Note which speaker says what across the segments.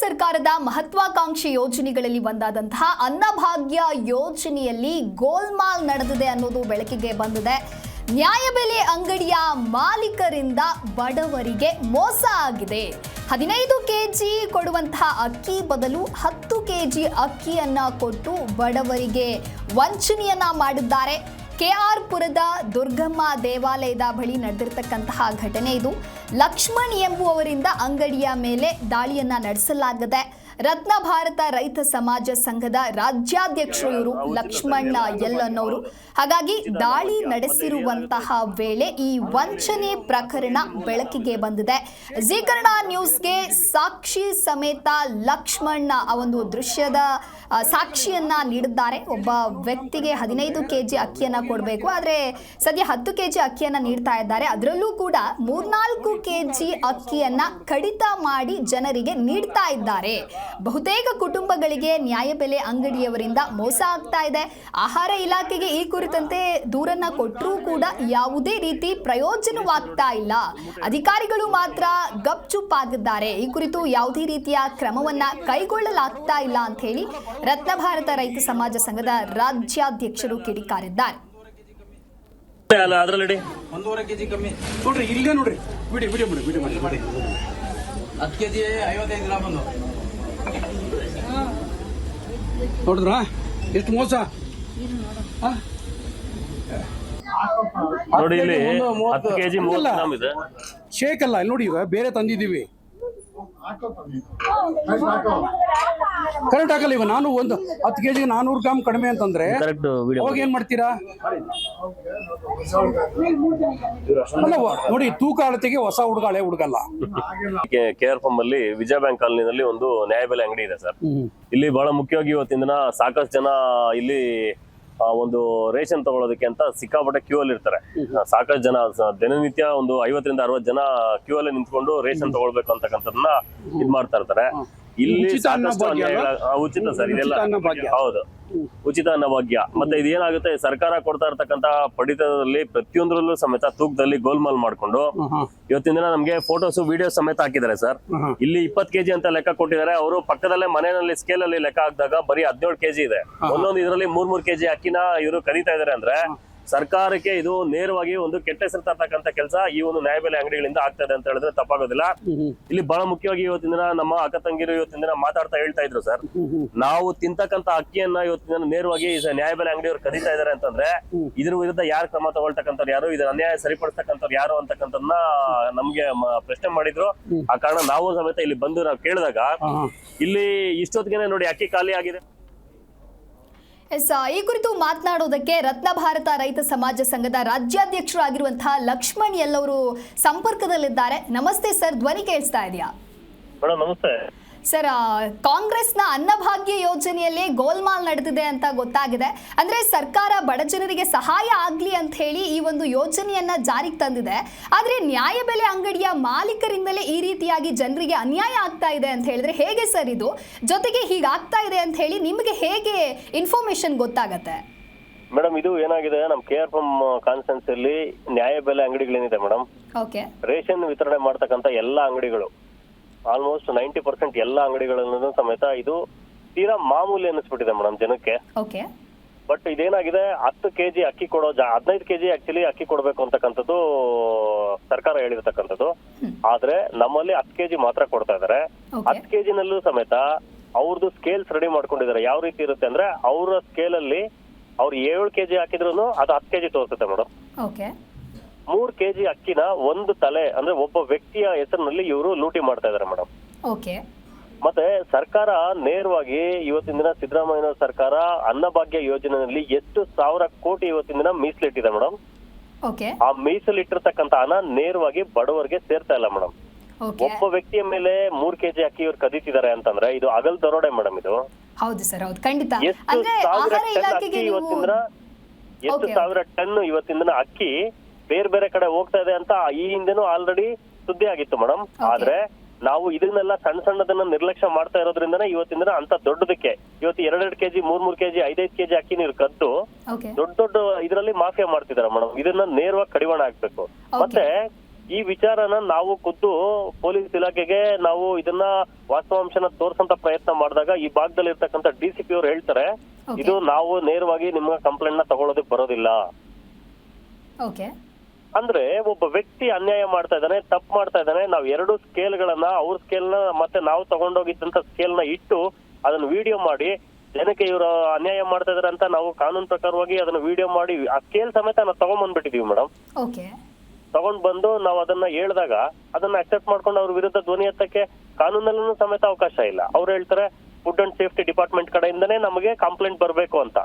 Speaker 1: ಸರ್ಕಾರದ ಮಹತ್ವಾಕಾಂಕ್ಷಿ ಯೋಜನೆಗಳಲ್ಲಿ ಒಂದಾದಂತಹ ಅನ್ನಭಾಗ್ಯ ಯೋಜನೆಯಲ್ಲಿ ಗೋಲ್ಮಾಲ್ ನಡೆದಿದೆ ಅನ್ನೋದು ಬೆಳಕಿಗೆ ಬಂದಿದೆ. ನ್ಯಾಯಬೆಲೆ ಅಂಗಡಿಯ ಮಾಲೀಕರಿಂದ ಬಡವರಿಗೆ ಮೋಸ ಆಗಿದೆ. ಹದಿನೈದು ಕೆಜಿ ಕೊಡುವಂತಹ ಅಕ್ಕಿ ಬದಲು ಹತ್ತು ಕೆ ಜಿ ಅಕ್ಕಿಯನ್ನು ಕೊಟ್ಟು ಬಡವರಿಗೆ ವಂಚನೆಯನ್ನ ಮಾಡಿದ್ದಾರೆ. ಕೆಆರ್ ಪುರದ ದುರ್ಗಮ್ಮ ದೇವಾಲಯದ ಬಳಿ ನಡೆದಿರ್ತಕ್ಕಂತಹ ಘಟನೆ ಇದು. ಲಕ್ಷ್ಮಣ್ ಎಂಬುವವರಿಂದ ಅಂಗಡಿಯ ಮೇಲೆ ದಾಳಿಯನ್ನ ನಡೆಸಲಾಗಿದೆ ರತ್ನ ಭಾರತ ರೈತ ಸಮಾಜ ಸಂಘದ ರಾಜ್ಯಾಧ್ಯಕ್ಷರು ಇವರು ಲಕ್ಷ್ಮಣ್ಣ ಎಲ್ ಅನ್ನೋರು ಹಾಗಾಗಿ ದಾಳಿ ನಡೆಸಿರುವಂತಹ ವೇಳೆ ಈ ವಂಚನೆ ಪ್ರಕರಣ ಬೆಳಕಿಗೆ ಬಂದಿದೆ. ಜಿ ಕನ್ನಡ ನ್ಯೂಸ್ಗೆ ಸಾಕ್ಷಿ ಸಮೇತ ಲಕ್ಷ್ಮಣ್ಣ ಆ ಒಂದು ದೃಶ್ಯದ ಸಾಕ್ಷಿಯನ್ನ ನೀಡಿದ್ದಾರೆ. ಒಬ್ಬ ವ್ಯಕ್ತಿಗೆ ಹದಿನೈದು ಕೆಜಿ ಅಕ್ಕಿಯನ್ನ ಕೊಡಬೇಕು. ಆದರೆ ಸದ್ಯ ಹತ್ತು ಕೆಜಿ ಅಕ್ಕಿಯನ್ನ ನೀಡ್ತಾ ಇದ್ದಾರೆ. ಅದರಲ್ಲೂ ಕೂಡ ಮೂರ್ನಾಲ್ಕು ಕೆಜಿ ಅಕ್ಕಿಯನ್ನ ಕಡಿತ ಮಾಡಿ ಜನರಿಗೆ ನೀಡ್ತಾ ಇದ್ದಾರೆ. ಬಹುತೇಕ ಕುಟುಂಬಗಳಿಗೆ ನ್ಯಾಯಬೆಲೆ ಅಂಗಡಿಯವರಿಂದ ಮೋಸ ಆಗ್ತಾ ಇದೆ. ಆಹಾರ ಇಲಾಖೆಗೆ ಈ ಕುರಿತಂತೆ ದೂರನ್ನ ಕೊಟ್ಟರೂ ಕೂಡ ಯಾವುದೇ ರೀತಿ ಪ್ರಯೋಜನವಾಗ್ತಾ ಇಲ್ಲ. ಅಧಿಕಾರಿಗಳು ಮಾತ್ರ ಗಪ್ಚುಪ್ಪಾಗಿದ್ದಾರೆ ಈ ಕುರಿತು ಯಾವುದೇ ರೀತಿಯ ಕ್ರಮವನ್ನ ಕೈಗೊಳ್ಳಲಾಗ್ತಾ ಇಲ್ಲ ಅಂತ ಹೇಳಿ ರತ್ನ ಭಾರತ ರೈತ ಸಮಾಜ ಸಂಘದ ರಾಜ್ಯಾಧ್ಯಕ್ಷರು ಕಿಡಿಕಾರಿದ್ದಾರೆ.
Speaker 2: ಒಂದೂವರೆ ಕೆಜಿ ಕಮ್ಮಿ. ನೋಡ್ರಿ ಇಲ್ಲೇ ನೋಡ್ರಿ. ಬಿಡಿ ಬಿಡಿ ಬಿಡಿ ಬಿಡಿ ಮಾಡಿ ಹತ್ತು ಕೆಜಿ ಐವತ್ತೈದು ಗ್ರಾಮ್ ಒಂದು ನೋಡಿದ್ರಾ? ಎಷ್ಟು ಮೋಸ?
Speaker 3: ನೋಡಿ ಇಲ್ಲಿ ಹತ್ತು ಕೆಜಿ ಮೂವತ್ತು
Speaker 2: ಇಲ್ಲ.
Speaker 3: ಗ್ರಾಮ್ ಇದೆ.
Speaker 2: ಶೇಕ್ ಅಲ್ಲ ಇಲ್ಲಿ ನೋಡಿ ಈಗ ಬೇರೆ ತಂದಿದ್ದೀವಿ. ಕರೆಕ್ಟ್ ಆಗಲ್ಲ ಇವಾಗ ನಾನು ಒಂದು ಹತ್ತು ಕೆ ಜಿಗೆ ನಾನೂರು ಗ್ರಾಮ್ ಕಡಿಮೆ ಅಂತಂದ್ರೆ
Speaker 3: ಕರೆಕ್ಟ್ ವಿಡಿಯೋ
Speaker 2: ಅವಾಗ ಏನ್ ಮಾಡ್ತೀರಾ? ಅಲ್ಲ ನೋಡಿ ತೂಕ ಅಳತೆಗೆ ಹೊಸ ಹುಡುಗ ಹಳೆ ಹುಡುಗಲ್ಲ.
Speaker 3: ಕೆ ಆರ್ ಫಾರ್ಮ್ ಅಲ್ಲಿ ವಿಜಯ ಬ್ಯಾಂಕ್ ಕಾಲೋನಿನಲ್ಲಿ ಒಂದು ನ್ಯಾಯಬೆಲೆ ಅಂಗಡಿ ಇದೆ ಸರ್. ಇಲ್ಲಿ ಬಹಳ ಮುಖ್ಯವಾಗಿ ಇವತ್ತಿನ ದಿನ ಸಾಕಷ್ಟು ಜನ ಇಲ್ಲಿ ಆ, ಒಂದು ರೇಷನ್ ತಗೊಳ್ಳೋದಕ್ಕೆ ಅಂತ ಸಿಕ್ಕಾಪಟ್ಟೆ ಕ್ಯೂ ಅಲ್ಲಿ ಇರ್ತಾರೆ. ಸಾಕಷ್ಟು ಜನ ದಿನನಿತ್ಯ ಒಂದು ಐವತ್ತರಿಂದ ಅರವತ್ತು ಜನ ಕ್ಯೂ ಅಲ್ಲಿ ನಿಂತ್ಕೊಂಡು ರೇಷನ್ ತಗೊಳ್ಬೇಕು ಅಂತಕ್ಕಂಥದ್ದನ್ನ ಇದ್ ಮಾಡ್ತಾ ಇರ್ತಾರೆ. ಇಲ್ಲಿ
Speaker 2: ಉಚಿತ ಅನ್ನ
Speaker 3: ಸಾಕಷ್ಟು
Speaker 2: ಭಾಗ್ಯ
Speaker 3: ಅನ್ಯಾಯಗಳ- ಆ, ಉಚಿತ ಸರ್ ಇದೆಲ್ಲ.
Speaker 2: ಉಚಿತ ಅನ್ನ ಭಾಗ್ಯ.
Speaker 3: ಹೌದು. ಉಚಿತ ಅನ್ನ ಭಾಗ್ಯ. ಮತ್ತೆ ಇದೇನಾಗುತ್ತೆ ಸರ್ಕಾರ ಕೊಡ್ತಾ ಇರ್ತಕ್ಕಂತ ಪಡಿತದಲ್ಲಿ ಪ್ರತಿಯೊಂದರಲ್ಲೂ ಸಮೇತ ತೂಕದಲ್ಲಿ ಗೋಲ್ಮಾಲ್ ಮಾಡ್ಕೊಂಡು ಇವತ್ತಿನ ದಿನ ನಮ್ಗೆ ಫೋಟೋಸ್ ವಿಡಿಯೋಸ್ ಸಮೇತ ಹಾಕಿದ್ದಾರೆ ಸರ್. ಇಲ್ಲಿ ಇಪ್ಪತ್ ಕೆಜಿ ಅಂತ ಲೆಕ್ಕ ಕೊಟ್ಟಿದ್ದಾರೆ. ಅವರು ಪಕ್ಕದಲ್ಲೇ ಮನೆಯಲ್ಲಿ ಸ್ಕೇಲ್ ಅಲ್ಲಿ ಲೆಕ್ಕ ಹಾಕಿದಾಗ ಬರೀ ಹದಿನೇಳು ಕೆಜಿ ಇದೆ. ಒಂದೊಂದು ಇದರಲ್ಲಿ ಮೂರ್ ಮೂರ್ ಕೆಜಿ ಅಕ್ಕಿನ ಇವರು ಕರೀತಾ ಇದಾರೆ ಅಂದ್ರೆ ಸರ್ಕಾರಕ್ಕೆ ಇದು ನೇರವಾಗಿ ಒಂದು ಕೆಟ್ಟ ಹೆಸರು ತರ್ತಕ್ಕಂಥ ಕೆಲಸ ಈ ಒಂದು ನ್ಯಾಯಬೆಲೆ ಅಂಗಡಿಗಳಿಂದ ಆಗ್ತಾ ಇದೆ ಅಂತ ಹೇಳಿದ್ರೆ ತಪ್ಪಾಗೋದಿಲ್ಲ. ಇಲ್ಲಿ ಬಹಳ ಮುಖ್ಯವಾಗಿ ಇವತ್ತಿನ ದಿನ ನಮ್ಮ ಅಕ್ಕ ತಂಗಿರು ಇವತ್ತಿನ ದಿನ ಮಾತಾಡ್ತಾ ಹೇಳ್ತಾ ಇದ್ರು ಸರ್. ನಾವು ತಿಂತಕ್ಕಂತ ಅಕ್ಕಿಯನ್ನ ಇವತ್ತಿನ ದಿನ ನೇರವಾಗಿ ಈ ನ್ಯಾಯಬೆಲೆ ಅಂಗಡಿಯವರು ಕದೀತಾ ಇದಾರೆ ಅಂತಂದ್ರೆ ಇದ್ರ ವಿರುದ್ಧ ಯಾರು ಕ್ರಮ ತಗೊಳ್ತಕ್ಕಂಥವ್ರು ಯಾರು? ಇದರ ಅನ್ಯಾಯ ಸರಿಪಡಿಸ್ತಕ್ಕಂಥವ್ರು ಯಾರು ಅಂತಕ್ಕಂಥದನ್ನ ನಮ್ಗೆ ಪ್ರಶ್ನೆ ಮಾಡಿದ್ರು. ಆ ಕಾರಣ ನಾವು ಸಮೇತ ಇಲ್ಲಿ ಬಂದು ನಾವು ಕೇಳಿದಾಗ ಇಲ್ಲಿ ಇಷ್ಟೊತ್ತಿಗೆ ನೋಡಿ ಅಕ್ಕಿ ಖಾಲಿ ಆಗಿದೆ.
Speaker 1: ಎಸ್ ಈ ಕುರಿತು ಮಾತನಾಡೋದಕ್ಕೆ ರತ್ನ ಭಾರತ ರೈತ ಸಮಾಜ ಸಂಘದ ರಾಜ್ಯಾಧ್ಯಕ್ಷರಾಗಿರುವಂತಹ ಲಕ್ಷ್ಮಣ್ ಎಲ್ಲವರು ಸಂಪರ್ಕದಲ್ಲಿದ್ದಾರೆ. ನಮಸ್ತೆ ಸರ್, ಧ್ವನಿ ಕೇಳಿಸ್ತಾ ಇದೆಯಾ?
Speaker 3: ಮೇಡಮ್ ನಮಸ್ತೆ.
Speaker 1: ಸರ್ ಕಾಂಗ್ರೆಸ್ನ ಅನ್ನಭಾಗ್ಯ ಯೋಜನೆಯಲ್ಲಿ ಗೋಲ್ಮಾಲ್ ನಡೆದಿದೆ ಅಂತ ಗೊತ್ತಾಗಿದೆ. ಅಂದ್ರೆ ಸರ್ಕಾರ ಬಡ ಜನರಿಗೆ ಸಹಾಯ ಆಗ್ಲಿ ಅಂತ ಹೇಳಿ ಈ ಒಂದು ಯೋಜನೆಯನ್ನ ಜಾರಿಗೆ ತಂದಿದೆ. ಆದ್ರೆ ನ್ಯಾಯಬೆಲೆ ಅಂಗಡಿಯ ಮಾಲೀಕರಿಂದಲೇ ಈ ರೀತಿಯಾಗಿ ಜನರಿಗೆ ಅನ್ಯಾಯ ಆಗ್ತಾ ಇದೆ ಅಂತ ಹೇಳಿದ್ರೆ ಹೇಗೆ ಸರ್ ಇದು? ಜೊತೆಗೆ ಹೀಗಾಗ್ತಾ ಇದೆ ಅಂತ ಹೇಳಿ ನಿಮಗೆ ಹೇಗೆ ಇನ್ಫಾರ್ಮೇಶನ್ ಗೊತ್ತಾಗತ್ತೆ?
Speaker 3: ಮೇಡಮ್ ಇದು ಏನಾಗಿದೆ? ನಮ್ ಕೆ ಆರ್ ಪಂ ನ್ಯಾಯ ನ್ಯಾಯಬೆಲೆ ಅಂಗಡಿಗಳೇನಿದೆ ಮೇಡಮ್.
Speaker 1: ಓಕೆ
Speaker 3: ರೇಷನ್ ವಿತರಣೆ ಮಾಡ್ತಕ್ಕಂಥ ಎಲ್ಲಾ ಅಂಗಡಿಗಳು ಆಲ್ಮೋಸ್ಟ್ ನೈಂಟಿ ಪರ್ಸೆಂಟ್ ಎಲ್ಲ ಅಂಗಡಿಗಳಲ್ಲೂ ಸಮೇತ ಇದು ತೀರಾ ಮಾಮೂಲಿ ಅನ್ನಿಸ್ಬಿಟ್ಟಿದೆ ಮೇಡಮ್ ಜನಕ್ಕೆ.
Speaker 1: ಓಕೆ
Speaker 3: ಬಟ್ ಇದೇನಾಗಿದೆ ಹತ್ತು ಕೆಜಿ ಅಕ್ಕಿ ಕೊಡೋ ಜಾ ಹದಿನೈದು ಕೆಜಿ ಆಕ್ಚುಲಿ ಅಕ್ಕಿ ಕೊಡಬೇಕು ಅಂತಕ್ಕಂಥದ್ದು ಸರ್ಕಾರ ಹೇಳಿರ್ತಕ್ಕಂಥದ್ದು. ಆದ್ರೆ ನಮ್ಮಲ್ಲಿ ಹತ್ತು ಕೆಜಿ ಮಾತ್ರ ಕೊಡ್ತಾ ಇದಾರೆ.
Speaker 1: ಹತ್ತು
Speaker 3: ಹತ್ತು ಕೆಜಿನಲ್ಲೂ ಸಮೇತ ಅವ್ರದ್ದು ಸ್ಕೇಲ್ಸ್ ರೆಡಿ ಮಾಡ್ಕೊಂಡಿದ್ದಾರೆ ಯಾವ ರೀತಿ ಇರುತ್ತೆ ಅಂದ್ರೆ ಅವರ ಸ್ಕೇಲ್ ಅಲ್ಲಿ ಅವ್ರು ಏಳು ಕೆಜಿ ಹಾಕಿದ್ರು ಅದು ಹತ್ತು ಕೆಜಿ ತೋರಿಸುತ್ತೆ ಮೇಡಮ್. ಮೂರ್ ಕೆಜಿ ಅಕ್ಕಿನ ಒಂದು ತಲೆ ಅಂದ್ರೆ ಒಬ್ಬ ವ್ಯಕ್ತಿಯ ಹೆಸರಿನಲ್ಲಿ ಇವರು ಲೂಟಿ ಮಾಡ್ತಾ ಇದಾರೆ ಮೇಡಮ್
Speaker 1: ಓಕೆ.
Speaker 3: ಮತ್ತೆ ಸರ್ಕಾರ ನೇರವಾಗಿ ಇವತ್ತಿನ ದಿನ ಸಿದ್ದರಾಮಯ್ಯ ಸರ್ಕಾರ ಅನ್ನಭಾಗ್ಯ ಯೋಜನೆಯಲ್ಲಿ ಎಷ್ಟು ಸಾವಿರ ಕೋಟಿ ಇವತ್ತಿನ ದಿನ ಮೀಸಲಿಟ್ಟಿದೆ ಮೇಡಮ್ ಆ ಮೀಸಲಿಟ್ಟಿರ್ತಕ್ಕಂಥ ಹಣ ನೇರವಾಗಿ ಬಡವರಿಗೆ ಸೇರ್ತಾ ಇಲ್ಲ ಮೇಡಮ್ ಒಬ್ಬ ವ್ಯಕ್ತಿಯ ಮೇಲೆ ಮೂರ್ ಕೆಜಿ ಅಕ್ಕಿ ಇವ್ರು ಕದೀತಿದ್ದಾರೆ ಅಂತಂದ್ರೆ ಇದು ಅಗಲ್ ದರೋಡೆ ಮೇಡಮ್ ಇದು.
Speaker 1: ಹೌದು ಸರ್ ಹೌದು ಖಂಡಿತ.
Speaker 3: ಎಷ್ಟು ಸಾವಿರ ಟನ್ ಅಕ್ಕಿ ಇವತ್ತಿನ ದಿನ ಎಷ್ಟು ಸಾವಿರ ಟನ್ ಇವತ್ತಿನ ದಿನ ಅಕ್ಕಿ ಬೇರೆ ಬೇರೆ ಕಡೆ ಹೋಗ್ತಾ ಇದೆ ಅಂತ ಈ ಹಿಂದೆನೂ ಆಲ್ರೆಡಿ ಸುದ್ದಿ ಆಗಿತ್ತು ಮೇಡಮ್ ಆದ್ರೆ ನಾವು ಇದನ್ನೆಲ್ಲ ಸಣ್ಣ ಸಣ್ಣದನ್ನ ನಿರ್ಲಕ್ಷ್ಯ ಮಾಡ್ತಾ ಇರೋದ್ರಿಂದನೇ ಇವತ್ತಿನ ದಿನ ಅಂತ ದೊಡ್ಡದಕ್ಕೆ ಇವತ್ತು ಎರಡೆರಡು ಕೆಜಿ ಮೂರ್ ಮೂರ್ ಕೆಜಿ ಐದೈದು ಕೆಜಿ ಅಕ್ಕಿ ನೀರು ಕದ್ದು ದೊಡ್ಡ ದೊಡ್ಡ ಇದರಲ್ಲಿ ಮಾಫಿಯಾ ಮಾಡ್ತಿದಾರೆ ಮೇಡಮ್ ಇದನ್ನ ನೇರವಾಗಿ ಕಡಿವಾಣ ಹಾಕ್ಬೇಕು. ಮತ್ತೆ ಈ ವಿಚಾರನ ನಾವು ಖುದ್ದು ಪೊಲೀಸ್ ಇಲಾಖೆಗೆ ನಾವು ಇದನ್ನ ವಾಸ್ತವಾಂಶನ ತೋರ್ಸಂತ ಪ್ರಯತ್ನ ಮಾಡಿದಾಗ ಈ ಭಾಗದಲ್ಲಿ ಇರ್ತಕ್ಕಂಥ ಡಿ ಸಿ ಪಿ ಅವ್ರು ಹೇಳ್ತಾರೆ ಇದು ನಾವು ನೇರವಾಗಿ ನಿಮ್ಮ ಕಂಪ್ಲೇಂಟ್ನ ತಗೊಳ್ಳೋದಕ್ಕೆ ಬರೋದಿಲ್ಲ. ಅಂದ್ರೆ ಒಬ್ಬ ವ್ಯಕ್ತಿ ಅನ್ಯಾಯ ಮಾಡ್ತಾ ಇದ್ದಾನೆ ತಪ್ಪು ಮಾಡ್ತಾ ಇದ್ದಾನೆ ನಾವ್ ಎರಡು ಸ್ಕೇಲ್ ಗಳನ್ನ ಅವ್ರ ಸ್ಕೇಲ್ನ ಮತ್ತೆ ನಾವು ತಗೊಂಡೋಗಿದ್ದಂತ ಸ್ಕೇಲ್ನ ಇಟ್ಟು ಅದನ್ನ ವಿಡಿಯೋ ಮಾಡಿ ಜನಕ್ಕೆ ಇವರು ಅನ್ಯಾಯ ಮಾಡ್ತಾ ಇದಾರೆ ಅಂತ ನಾವು ಕಾನೂನು ಪ್ರಕಾರವಾಗಿ ಅದನ್ನ ವಿಡಿಯೋ ಮಾಡಿ ಆ ಸ್ಕೇಲ್ ಸಮೇತ ನಾವು ತಗೊಂಡ್ ಬಂದ್ಬಿಟ್ಟಿದೀವಿ ಮೇಡಮ್
Speaker 1: ಓಕೆ
Speaker 3: ತಗೊಂಡ್ ಬಂದು ನಾವು ಅದನ್ನ ಹೇಳಿದಾಗ ಅದನ್ನ ಅಕ್ಸೆಪ್ಟ್ ಮಾಡ್ಕೊಂಡು ಅವ್ರ ವಿರುದ್ಧ ಧ್ವನಿ ಎತ್ತಕ್ಕೆ ಕಾನೂನಲ್ಲೂ ಸಮೇತ ಅವಕಾಶ ಇಲ್ಲ. ಅವ್ರು ಹೇಳ್ತಾರೆ ಫುಡ್ ಅಂಡ್ ಸೇಫ್ಟಿ ಡಿಪಾರ್ಟ್ಮೆಂಟ್ ಕಡೆಯಿಂದನೇ ನಮಗೆ ಕಂಪ್ಲೇಂಟ್ ಬರಬೇಕು ಅಂತ.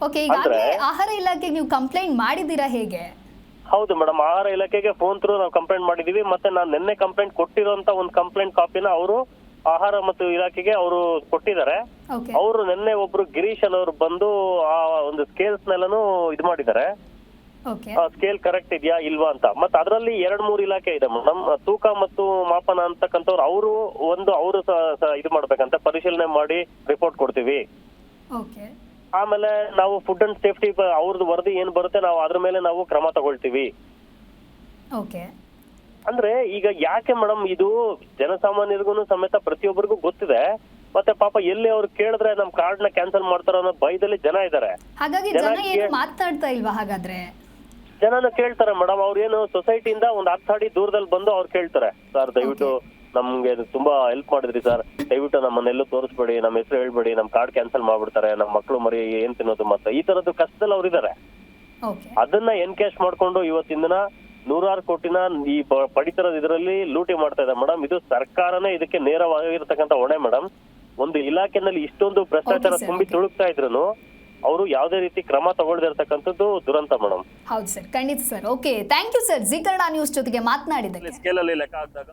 Speaker 1: ಓಕೆ ಈಗಾಗಲೇ ಆಹಾರ ಇಲಾಖೆಗೆ ನೀವು ಕಂಪ್ಲೇಂಟ್ ಮಾಡಿದ್ದೀರಾ ಹೇಗೆ?
Speaker 3: ಹೌದು ಮೇಡಮ್ ಆಹಾರ ಇಲಾಖೆಗೆ ಫೋನ್ ಥ್ರೂ ನಾವು ಕಂಪ್ಲೇಂಟ್ ಮಾಡಿದೀವಿ. ಮತ್ತೆ ನಾನು ನಿನ್ನೆ ಕಂಪ್ಲೇಂಟ್ ಕೊಟ್ಟಿರೋಂತ ಒಂದು ಕಂಪ್ಲೇಂಟ್ ಕಾಪಿನ ಅವರು ಆಹಾರ ಮತ್ತು ಇಲಾಖೆಗೆ ಅವರು ಕೊಟ್ಟಿದ್ದಾರೆ.
Speaker 1: ಓಕೆ
Speaker 3: ಅವರು ನಿನ್ನೆ ಒಬ್ರು ಗಿರೀಶ್ ಅನ್ನೋರು ಬಂದು ಆ ಒಂದು ಸ್ಕೇಲ್ಸ್ ನೆಲ್ಲನು ಇದು ಮಾಡಿದ್ದಾರೆ.
Speaker 1: ಓಕೆ
Speaker 3: ಆ ಸ್ಕೇಲ್ ಕರೆಕ್ಟ್ ಇದೆಯಾ ಇಲ್ವಾ ಅಂತ. ಮತ್ತೆ ಅದರಲ್ಲಿ ಎರಡ್ ಮೂರು ಇಲಾಖೆ ಇದೆ ಮೇಡಮ್ ತೂಕ ಮತ್ತು ಮಾಪನ ಅಂತಕ್ಕಂಥವ್ರು ಅವರು ಒಂದು ಅವರು ಇದು ಮಾಡ್ಬೇಕಂತ. ಪರಿಶೀಲನೆ ಮಾಡಿ ರಿಪೋರ್ಟ್ ಕೊಡ್ತೀವಿ.
Speaker 1: ಓಕೆ
Speaker 3: ಆಮೇಲೆ ನಾವು ಫುಡ್ ಅಂಡ್ ಸೇಫ್ಟಿ ಅವ್ರದ್ದು ವರದಿ ಏನ್ ಬರುತ್ತೆ ನಾವು ಅದ್ರ ಮೇಲೆ ನಾವು ಕ್ರಮ ತಗೊಳ್ತೀವಿ.
Speaker 1: ಓಕೆ.
Speaker 3: ಅಂದ್ರೆ ಈಗ ಯಾಕೆ ಮೇಡಮ್ ಇದು ಜನಸಾಮಾನ್ಯರಿಗೂ ಸಮೇತ ಪ್ರತಿಯೊಬ್ಬರಿಗೂ ಗೊತ್ತಿದೆ ಮತ್ತೆ ಪಾಪ ಎಲ್ಲಿ ಅವ್ರು ಕೇಳಿದ್ರೆ ನಮ್ ಕಾರ್ಡ್ನ ಕ್ಯಾನ್ಸಲ್ ಮಾಡ್ತಾರೋ ಅನ್ನೋ ಭಯದಲ್ಲಿ ಜನ ಇದಾರೆ.
Speaker 1: ಹಾಗಾಗಿ
Speaker 3: ಜನ
Speaker 1: ಜನ ಏನು ಮಾತಾಡ್ತಾ ಇಲ್ವಾ ಹಾಗಾದ್ರೆ?
Speaker 3: ಜನನ ಕೇಳ್ತಾರೆ ಮೇಡಮ್ ಅವ್ರು ಏನು ಸೊಸೈಟಿಯಿಂದ ಒಂದ್ ಹತ್ತು ಅಡಿ ದೂರದಲ್ಲಿ ಬಂದು ಅವ್ರು ಕೇಳ್ತಾರೆ. ಸರ್ ದಯವಿಟ್ಟು ನಮ್ಗೆ ಇದು ತುಂಬಾ ಹೆಲ್ಪ್ ಮಾಡಿದ್ರಿ ಸರ್ ದಯವಿಟ್ಟು ನಮ್ಮನ್ನೆಲ್ಲೂ ತೋರಿಸ್ಬೇಡಿ ನಮ್ಮ ಹೆಸರು ಹೇಳ್ಬೇಡಿ ನಮ್ ಕಾರ್ಡ್ ಕ್ಯಾನ್ಸಲ್ ಮಾಡ್ಬಿಡ್ತಾರೆ ನಮ್ಮ ಮಕ್ಳು ಮರಿ ಏನ್ ತಿನ್ನೋದು ಮತ್ತೆ ಈ ತರದ್ದು ಕಷ್ಟದಲ್ಲಿ ಅವ್ರು ಇದಾರೆ.
Speaker 1: ಓಕೆ
Speaker 3: ಅದನ್ನ ಎನ್ಕ್ಯಾಶ್ ಮಾಡ್ಕೊಂಡು ಇವತ್ತಿನ ದಿನ ನೂರಾರು ಕೋಟಿನ ಈ ಪಡಿತರದ ಇದರಲ್ಲಿ ಲೂಟಿ ಮಾಡ್ತಾ ಇದೆ ಮೇಡಮ್ ಇದು ಸರ್ಕಾರನೇ ಇದಕ್ಕೆ ನೇರವಾಗಿರ್ತಕ್ಕಂಥ ಹೊಣೆ ಮೇಡಮ್ ಒಂದು ಇಲಾಖೆನಲ್ಲಿ ಇಷ್ಟೊಂದು ಭ್ರಷ್ಟಾಚಾರ ತುಂಬಿ. ತುಳುಕ್ತಾ ಇದ್ರು ಅವರು ಯಾವುದೇ ರೀತಿ ಕ್ರಮ ತಗೊಳ್ದಿರ್ತಕ್ಕಂಥದ್ದು ದುರಂತ ಮೇಡಮ್
Speaker 1: ಹೌದು ಸರ್ ಖಂಡಿತ sir okay thank you sir G Kannada news ಜೊತೆಗೆ ಮಾತನಾಡಿದ್ದಕ್ಕೆ.
Speaker 3: ಸ್ಕೇಲ್ ಅಲ್ಲಿ ಲೆಕ್ಕ ಹಾಕಿದಾಗ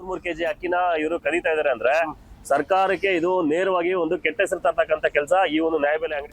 Speaker 3: ಮೂರ್ ಕೆಜಿ ಅಕ್ಕಿನ ಇವರು ಕರೀತಾ ಇದಾರೆ ಅಂದ್ರೆ ಸರ್ಕಾರಕ್ಕೆ ಇದು ನೇರವಾಗಿ ಒಂದು ಕೆಟ್ಟ ಹೆಸರು ತರ್ತಕ್ಕಂಥ ಕೆಲಸ ಈ ಒಂದು ನ್ಯಾಯಬೆಲೆ ಅಂಗಡಿ